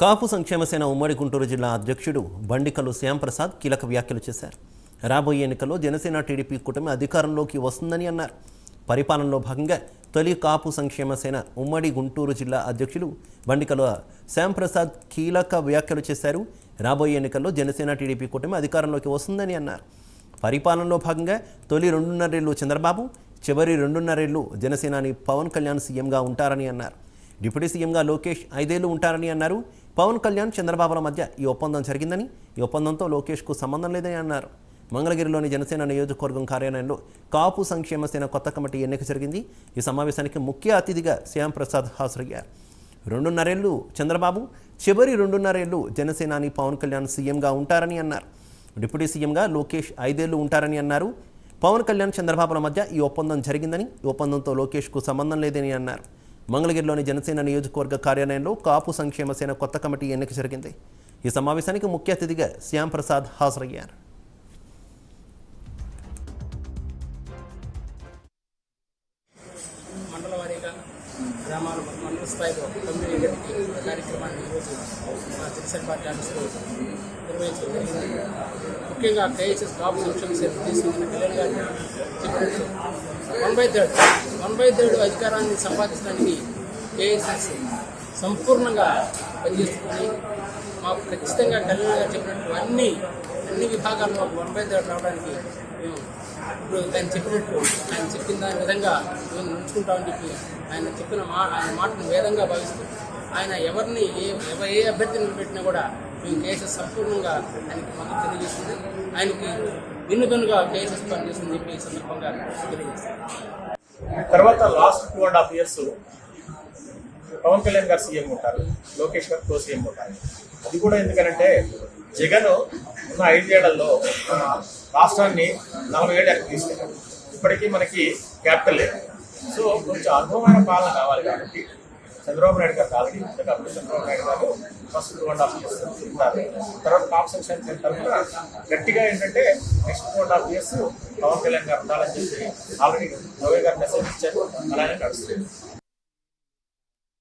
కాపు సంక్షేమ సేన ఉమ్మడి గుంటూరు జిల్లా అధ్యక్షుడు బండికలు శ్యాంప్రసాద్ కీలక వ్యాఖ్యలు చేశారు. రాబోయే ఎన్నికల్లో జనసేన టీడీపీ కూటమి అధికారంలోకి వస్తుందని అన్నారు. పరిపాలనలో భాగంగా తొలి కాపు సంక్షేమ సేన ఉమ్మడి గుంటూరు జిల్లా అధ్యక్షులు బండికల శ్యాంప్రసాద్ కీలక వ్యాఖ్యలు చేశారు. రాబోయే ఎన్నికల్లో జనసేన టీడీపీ కూటమి అధికారంలోకి వస్తుందని అన్నారు. పరిపాలనలో భాగంగా తొలి రెండున్నరేళ్ళు చంద్రబాబు చివరి రెండున్నరేళ్ళు జనసేనాని పవన్ కళ్యాణ్ సీఎంగా ఉంటారని అన్నారు. డిప్యూటీ సీఎంగా లోకేష్ ఐదేళ్ళు ఉంటారని అన్నారు. పవన్ కళ్యాణ్ చంద్రబాబుల మధ్య ఈ ఒప్పందం జరిగిందని ఈ ఒప్పందంతో లోకేష్కు సంబంధం లేదని అన్నారు. మంగళగిరిలోని జనసేన నియోజకవర్గం కార్యాలయంలో కాపు సంక్షేమ సేన కొత్త కమిటీ ఎన్నిక జరిగింది. ఈ సమావేశానికి ముఖ్య అతిథిగా శ్యామ్ ప్రసాద్ హాజరయ్యారు. రెండున్నరేళ్ళు చంద్రబాబు చివరి రెండున్నరేళ్ళు జనసేనాని పవన్ కళ్యాణ్ సీఎంగా ఉంటారని అన్నారు. డిప్యూటీ సీఎంగా లోకేష్ ఐదేళ్ళు ఉంటారని అన్నారు. పవన్ కళ్యాణ్ చంద్రబాబుల మధ్య ఈ ఒప్పందం జరిగిందని ఈ ఒప్పందంతో లోకేష్కు సంబంధం లేదని అన్నారు. మంగళగిరిలోని జనసేన నియోజకవర్గ కార్యాలయంలో కాపు సంక్షేమ సేన కొత్త కమిటీ ఎన్నిక జరిగింది. ఈ సమావేశానికి ముఖ్య అతిథిగా శ్యామ్ ప్రసాద్ హాజరయ్యారు. మండల వారీగా గ్రామాల మండల స్థాయిలో తొమ్మిది గంటకి కార్యక్రమాన్ని ఈరోజు మా జనసేన పార్టీ ఆఫీసులో నిర్వహించడం జరిగింది. ముఖ్యంగా కేఎస్ఎస్ కాపు సంక్షేమ సేవ తీసుకున్న కళ్యాణ్ గారు చెప్పినట్టు one by third one by third అధికారాన్ని సంపాదించడానికి కేఎస్ఎస్ సంపూర్ణంగా పనిచేస్తుంది మాకు ఖచ్చితంగా కళ్యాణ్ చెప్పినట్టు అన్ని అన్ని మాకు వన్ బై థర్డ్ రావడానికి మేము ఇప్పుడు ఆయన చెప్పినట్టు ఆయన చెప్పిన దాని విధంగా మేము నడుచుకుంటామని చెప్పి ఆయన చెప్పిన మా ఆయన మాటను వేదంగా భావిస్తూ ఆయన ఎవరిని ఏ ఏ అభ్యర్థిని పెట్టినా కూడా మేము కేసెస్ సంపూర్ణంగా ఆయనకి మద్దతు తెలియజేస్తుంది. ఆయనకి విన్నుదన్నుగా కేసెస్ పనిచేస్తుందని చెప్పి ఈ సందర్భంగా తర్వాత last two and half years Pawan Kalyan garu CM ఉంటారు లోకేష్ గారు కో సీఎం ఉంటారు. అది కూడా ఎందుకనంటే జగన్ ఉన్న ఐదేళ్ళలో మన రాష్ట్రాన్ని నలభై ఏళ్ళు తీసుకెళ్ళారు తీసుకెళ్ళాడు ఇప్పటికీ మనకి క్యాపిటల్ లేదు. సో కొంచెం అనుభవమైన పాలన కావాలి కాబట్టి చంద్రబాబు నాయుడు గారు ఆల్రెడీ ఉంది కాబట్టి Chandrababu Naidu garu first two and half years ఉంటారు తర్వాత కాప్ సెక్షన్ తరఫున గట్టిగా ఏంటంటే next two and half years Pawan Kalyan garu ఉండాలని చెప్పి ఆల్రెడీ రవి గారు మెసేజ్ ఇచ్చారు. అలానే నడుస్తుంది.